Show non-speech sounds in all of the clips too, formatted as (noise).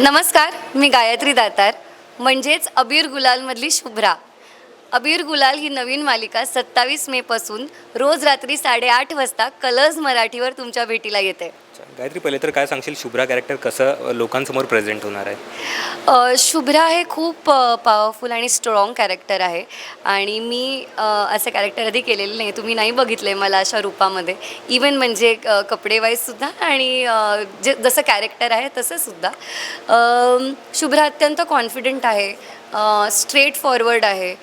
नमस्कार मी गायत्री दातार म्हणजेच अबीर गुलालमधली शुभ्रा. अबीर गुलाल ही नवीन मालिका सत्तावीस मेपासून रोज रात्री साडेआठ वाजता कलर्स मराठीवर तुमच्या भेटीला येते. गायत्री पहिले तर काय सांगशील? शुभ्रा कॅरेक्टर कसं लोकांसमोर प्रेझेंट होणार आहे? शुभ्रा हे खूप पॉवरफुल आणि स्ट्रॉंग कॅरेक्टर आहे. आणि मी असं कॅरेक्टर आधी केलेलं नाही. तुम्ही नाही बघितलं मला अशा रूपामध्ये. इवन म्हणजे कपडे वाईजसुद्धा आणि जे जसं कॅरेक्टर आहे तसंसुद्धा शुभ्रा अत्यंत कॉन्फिडंट आहे. स्ट्रेट फॉरवर्ड आहे.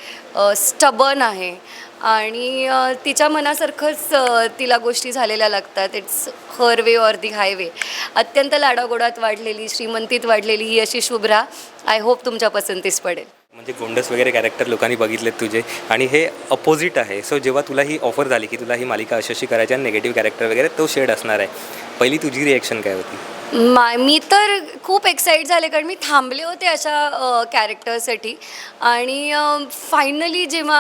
स्टबन आहे. आणि तिच्या मनासारखंच तिला गोष्टी झालेल्या लागतात. It's her way or the highway अत्यंत लाडागोडात वाढलेली श्रीमंतीत वाढलेली ही अशी शुभ्रा आय होप तुमच्या पसंतीस पडेल. म्हणजे गोंडस वगैरे कॅरेक्टर लोकांनी बघितलेत तुझे. आणि हे अपोजिट आहे. सो जेव्हा तुला ही ऑफर झाली की तुला ही मालिका अशी अशी करायची आणि निगेटिव्ह कॅरेक्टर वगैरे तो शेड असणार आहे. पहिली तुझी रिॲक्शन काय होती? मा मी तर खूप एक्साईट झाले कारण मी थांबले होते अशा कॅरेक्टरसाठी आणि फायनली जेव्हा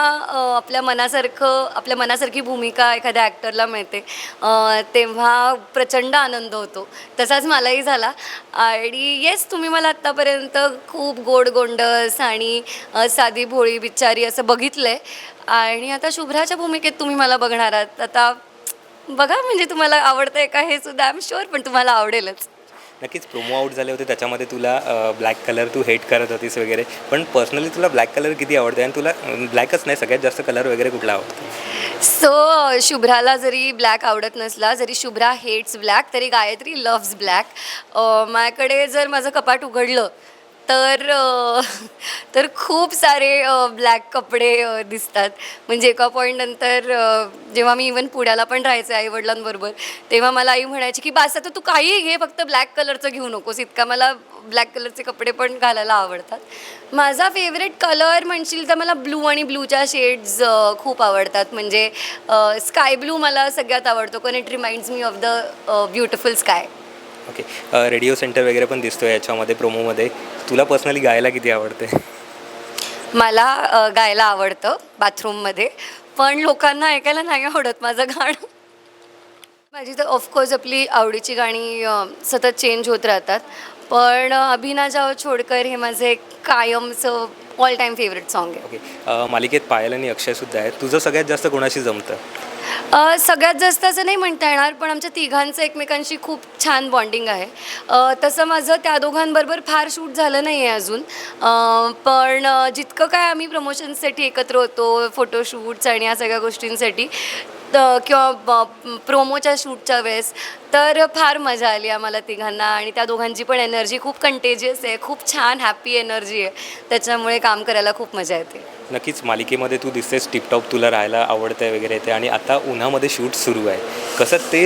आपल्या मनासारखं आपल्या मनासारखी भूमिका एखाद्या ॲक्टरला मिळते तेव्हा प्रचंड आनंद होतो. तसाच मलाही झाला. आणि येस तुम्ही मला आत्तापर्यंत खूप गोड गोंडस आणि साधी भोळी बिचारी असं बघितलं आहे आणि आता शुभ्राच्या भूमिकेत तुम्ही मला बघणार आहात. आता बघा म्हणजे तुम्हाला आवडतंय का हे सुद्धा आय एम शुअर पण तुम्हाला आवडेलच. नक्कीच प्रोमो आउट झाले होते. त्याच्यामध्ये तुला ब्लॅक कलर तू हेट करत होतीस वगैरे. पण पर्सनली तुला ब्लॅक कलर किती आवडते? आणि तुला ब्लॅकच नाही सगळ्यात जास्त कलर वगैरे कुठला आवडतो? सो शुभ्राला जरी ब्लॅक आवडत नसला जरी शुभ्रा हेट्स ब्लॅक तरी गायत्री लव्ज ब्लॅक माझ्याकडे जर माझं कपाट उघडलं तर (laughs) तर खूप सारे ब्लॅक कपडे दिसतात. म्हणजे एका पॉईंट नंतर जेव्हा मी इवन पुण्याला पण राहायचे आईवडिलांबरोबर तेव्हा मला आई म्हणायची की बास आता तू काहीही घे फक्त ब्लॅक कलरचं घेऊ नकोस. इतका मला ब्लॅक कलरचे कपडे पण घालायला आवडतात. माझा फेवरेट कलर म्हणशील तर मला ब्लू आणि ब्लूच्या शेड्स खूप आवडतात. म्हणजे स्काय ब्लू मला सगळ्यात आवडतो कारण it reminds me of the beautiful sky okay radio center वगैरे पण दिसतो याच्यामध्ये प्रोमोमध्ये. तुला पर्सनली गायला किती आवडते? मला अ, गायला आवडतं बाथरूममध्ये. पण लोकांना ऐकायला नाही आवडत माझं गाणं. माझी तर ऑफकोर्स आपली आवडीची गाणी अ, सतत चेंज होत राहतात. पण अ, अभिना जाव छोडकर हे माझे कायमचं ऑल टाईम फेवरेट सॉन्ग आहे. ओके अ, मालिकेत पायल आणि अक्षयसुद्धा आहे तुझं सगळ्यात जास्त कोणाशी जमतं? अ, सगळ्यात जास्त असं नाही म्हणता येणार पण आमच्या तिघांचं एकमेकांशी खूप छान बॉन्डिंग आहे. अ, तसं माझं त्या दोघांबरोबर फार शूट झालं नाही आहे अजून. अ, पण अ, जितकं काय आम्ही प्रमोशनसाठी एकत्र होतो फोटोशूट्स आणि या सगळ्या गोष्टींसाठी किंवा ब- प्रोमोच्या शूटच्या वेळेस तर फार मजा आली आम्हाला तिघांना आणि त्या दोघांची पण एनर्जी खूप कंटेजियस आहे खूप छान हॅपी एनर्जी आहे. त्याच्यामुळे काम करायला खूप मजा येते. नक्कीच मालिकेमध्ये तू दिसतेस टिपटॉप तुला राहायला आवडतंय वगैरे ते आणि आता उन्हामध्ये शूट सुरू आहे. कसं ते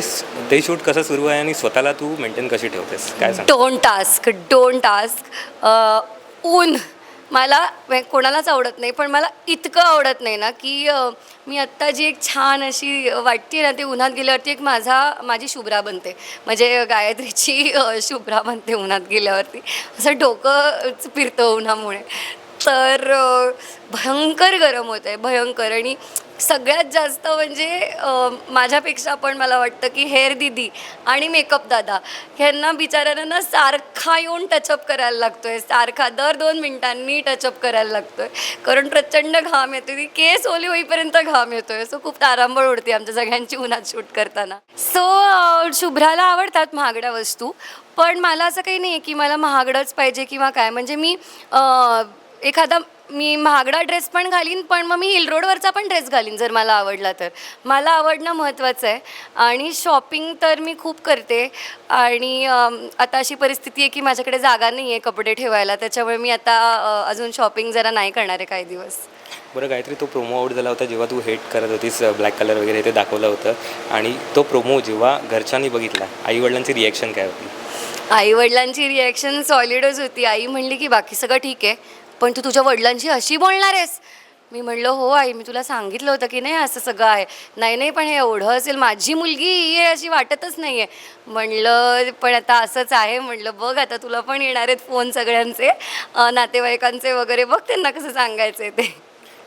ते शूट कसं सुरू आहे आणि स्वतःला तू मेंटेन कशी ठेवतेस? काय डोंट टास्क डोंट टास्क ऊन. मला कोणालाच आवडत नाही पण मला इतकं आवडत नाही ना की मी आत्ता जी एक छान अशी वाटते ना ते उन्हात गेल्यावरती एक माझा माझी शुभ्रा बनते. म्हणजे गायत्रीची शुभ्रा बनते उन्हात गेल्यावरती. असं डोकं फिरतं उन्हामुळे. तर भयंकर गरम होत आहे भयंकर. आणि सगळ्यात जास्त म्हणजे माझ्यापेक्षा पण मला वाटतं की हेअर दिदी आणि मेकअप दादा ह्यांना बिचाऱ्यांना ना सारखा येऊन टचअप करायला लागतो आहे सारखा दर दोन मिनिटांनी टचअप करायला लागतो आहे कारण प्रचंड घाम येतो ती केस ओली होईपर्यंत घाम येतो आहे सो खूप तारांबळ उडते आमच्या सगळ्यांची उन्हात शूट करताना. सो शुभ्राला आवडतात महागड्या वस्तू पण मला असं काही नाही आहे की मला महागडंच पाहिजे किंवा काय. म्हणजे मी एखादा मी महागडा ड्रेस पण घालीन पण मग मी हिल रोडवरचा पण ड्रेस घालीन जर मला आवडला तर. मला आवडणं महत्त्वाचं आहे. आणि शॉपिंग तर मी खूप करते. आणि आता अशी परिस्थिती आहे की माझ्याकडे जागा नाही आहे कपडे ठेवायला त्याच्यामुळे मी आता अजून शॉपिंग जरा नाही करणार आहे काही दिवस. बरं गायत्री तो प्रोमो आउट झाला होता जेव्हा तू हेट करत होतीस ब्लॅक कलर वगैरे ते दाखवलं होतं. आणि तो प्रोमो जेव्हा घरच्यांनी बघितला आईवडिलांची रिॲक्शन काय होती? आईवडिलांची रिॲक्शन सॉलिडच होती. आई म्हणली की बाकी सगळं ठीक आहे. पण तू तुझ्या वडिलांशी अशी बोलणार आहेस? मी म्हणलं हो आई मी तुला सांगितलं होतं की नाही असं सगळं आहे. नाही नाही पण हे एवढं असेल माझी मुलगी ही आहे अशी वाटतच नाही आहे म्हणलं पण आता असंच आहे. म्हणलं बघ आता तुला पण येणार आहेत फोन सगळ्यांचे नातेवाईकांचे वगैरे बघ त्यांना कसं सांगायचं आहे ते.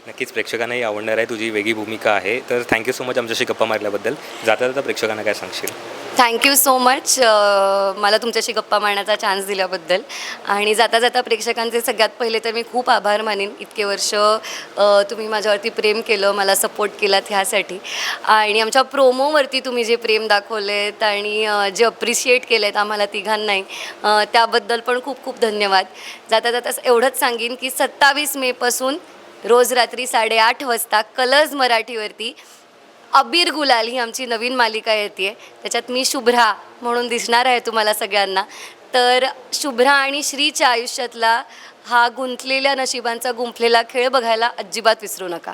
नक्कीच प्रेक्षकांनाही आवडणार आहे तुझी वेगळी भूमिका आहे. तर थँक्यू सो मच आमच्याशी गप्पा मारल्याबद्दल. जाता जाता प्रेक्षकांना काय सांगशील? थँक्यू सो मच मला तुमच्याशी गप्पा मारण्याचा चान्स दिल्याबद्दल. आणि जाता जाता प्रेक्षकांचे सगळ्यात पहिले तर मी खूप आभार मानेन. इतके वर्ष तुम्ही माझ्यावरती प्रेम केलं मला सपोर्ट केलात ह्यासाठी. आणि आमच्या प्रोमोवरती तुम्ही जे प्रेम दाखवलेत आणि जे अप्रिशिएट केलेत आम्हाला तिघांनाही त्याबद्दल पण खूप खूप धन्यवाद. जाता जाता एवढंच सांगेन की सत्तावीस मेपासून रोज रात्री साडेआठ वाजता कलर्स मराठीवरती अबीर गुलाल ही आमची नवीन मालिका येते. त्याच्यात मी शुभ्रा म्हणून दिसणार आहे तुम्हाला सगळ्यांना. तर शुभ्रा आणि श्रीच्या आयुष्यातला हा गुंतलेल्या नशिबांचा गुंफलेला खेळ बघायला अजिबात विसरू नका.